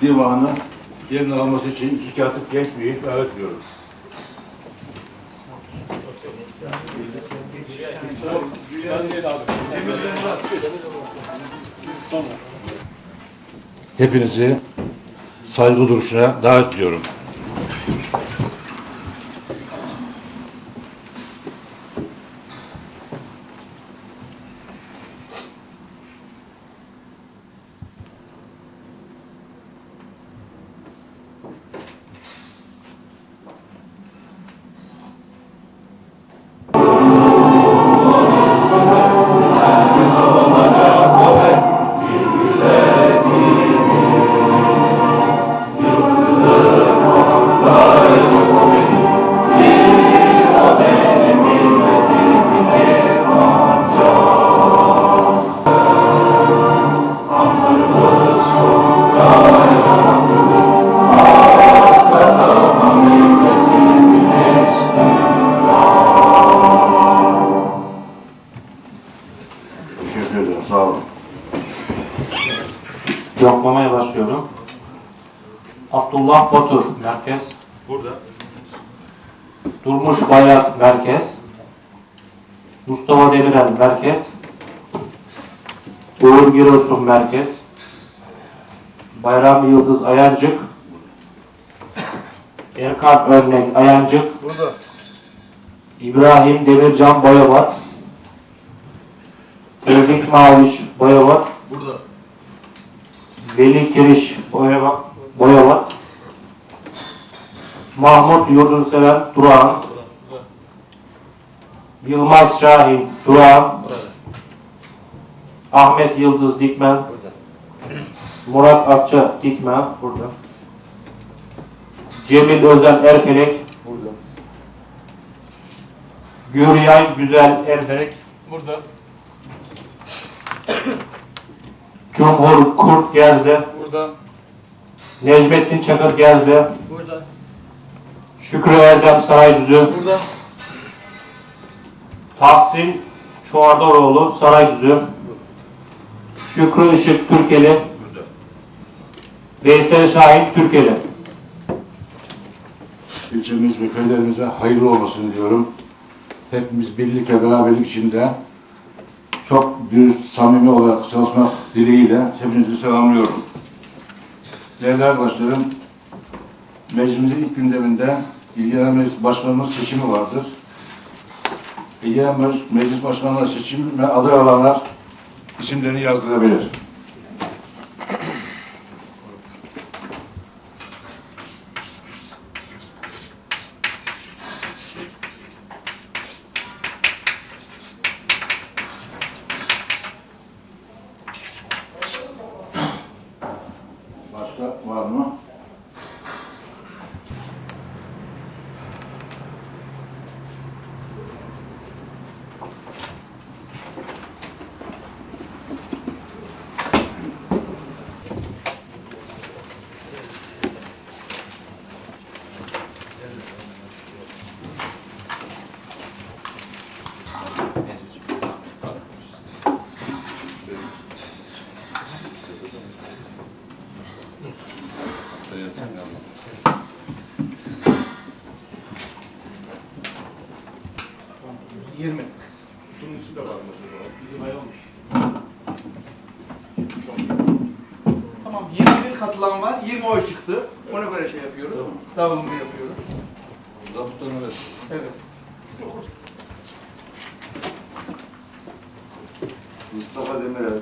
divanı yerine alması için iki katip genç bir davet ediyoruz. Hepinizi saygı duruşuna davet ediyorum. Sağ olun. Yoklamaya başlıyorum. Abdullah Batur Merkez. Burada. Durmuş Bayrak Merkez. Mustafa Demirel Merkez. Uğur Giresun Merkez. Bayram Yıldız Ayancık. Erkan Örnek Ayancık. Burada. İbrahim Demircan Boyabat. Tevfik Maviş Boyabat. Burada. Veli Kiriş Boyabat. Boyabat. Mahmut Yurdunseven Durağan. Yılmaz Şahin Durağan. Ahmet Yıldız Dikmen. Murat Akça Dikmen burada. Cemil Özen Erfelek. Burada. Güryay Güzel Erfelek. Burada. Cumhur Kurt Gerze. Burada. Necmettin Çakır Gerze. Burada. Şükrü Erdem Saraydüzü. Burada. Tahsin Çuvardaroğlu Saraydüzü. Şükrü Işık Türkeli. Burada. Veysel Şahin Türkeli. İlçemiz ve köylerimize hayırlı olmasını diliyorum. Hepimiz birlik ve beraberlik içinde çok dürüst, samimi olarak çalışmak dileğiyle hepinizi selamlıyorum. Değerli arkadaşlarım, meclisimizin ilk gündeminde ilgilenen meclis başkanımız seçimi vardır. İlgilenen meclis, seçimi ve aday olanlar isimlerini yazdırabilir. Başka var mı? Yirmi. Bunun içinde var mı? Tamam 21 katılan var. 20 oy çıktı. Ona göre şey yapıyoruz. Dağılımı yapıyoruz. Zabıttan evet. Evet. Mustafa Demirel.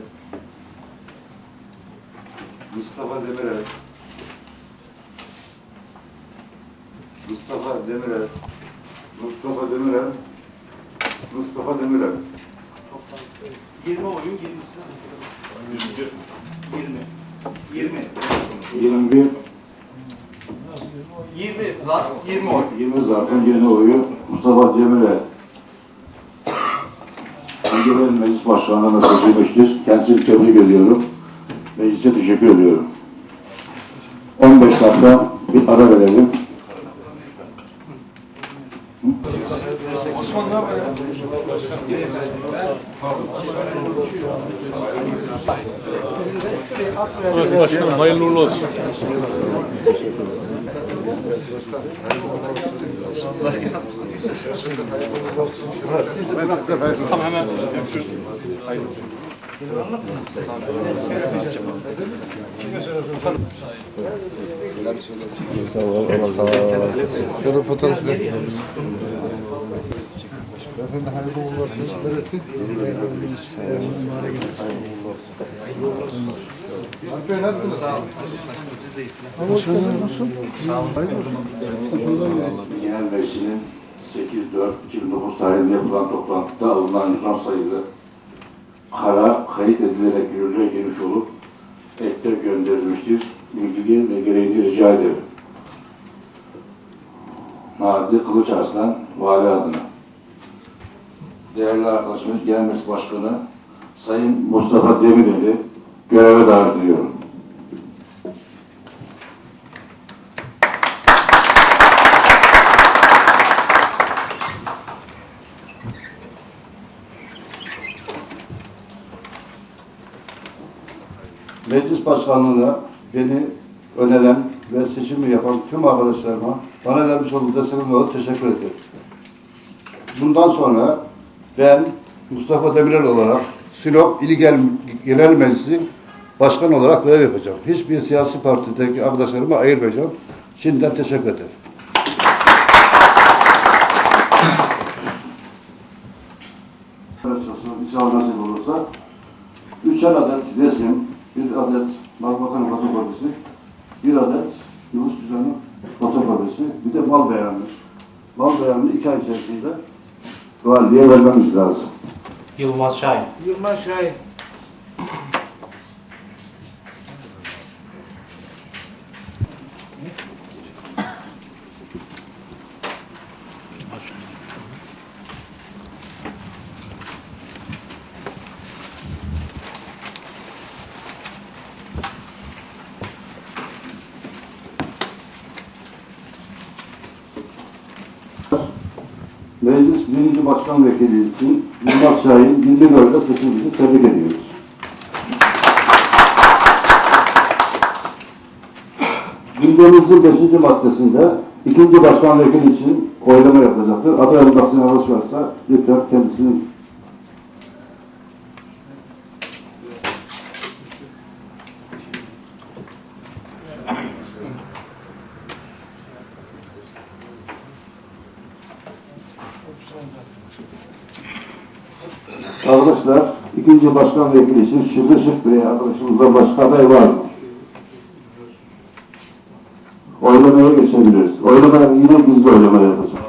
Mustafa Demirel. Mustafa Demirel. Mustafa Demirel. Mustafa Demirel. Toplam 20 oyun 20'si 20. 20. 21, 20 zat 20 oy. 20 zaten yeni oyu Mustafa Demirel. Engelel Meclis Başkanlığı'na seçilmiştir. Kendisini tebrik ediyorum. Meclise teşekkür ediyorum. 15 dakika bir ara verelim. Başkanım hayırlı uğurlu olsun. Tamam hemen şu Şöyle fotoğraf ver. Efendim hayırlı uğurlu olsun. Neresi? Alp Bey nasılsınız? Sağ olun. Hoş geldiniz. Nasıl? Hayırlı olsun. Genel Meclisi'nin 8-4-2009 tarihinde yapılan toplantıda alınan yüzden sayılı karar kayıt edilerek yürürlüğe girmiş olup ekte gönderilmiştir. İlgili ve gereğini rica ederim. Nadi Kılıç Arslan, Vali adına. Değerli arkadaşımız Genel Başkanı Sayın Mustafa Demirel'i göreve davet ediyorum. Meclis başkanlığına beni öneren ve seçimi yapan tüm arkadaşlarıma bana vermiş olduğu dolayı teşekkür ederim. Bundan sonra ben Mustafa Demirel olarak Sinop İl Genel Meclisi Başkan olarak görev yapacağım. Hiçbir siyasi partideki arkadaşlarıma ayırmayacağım. Şimdiden teşekkür ederim. İnşallah nasip olursa üçer adet resim, bir adet Başbakanın fotokopisi, bir adet nüfus düzeni fotokopisi, bir de mal beyanı. Mal beyanını iki ay içerisinde valiliğe vermemiz lazım. Yılmaz Şahin. Yılmaz Şahin. Meclis birinci başkan vekili için Yılmaz Şahin 24'de seçildiğini tebrik ediyoruz. Gündemimizin beşinci maddesinde ikinci başkan vekili için oylama yapılacaktır. Aday olmasına araç varsa lütfen kendisini Arkadaşlar, ikinci başkan vekili için Şükrü Şık Bey arkadaşımızda başka aday var mı? Oylamaya geçebiliriz. Oylama yine gizli oylama yapacağız.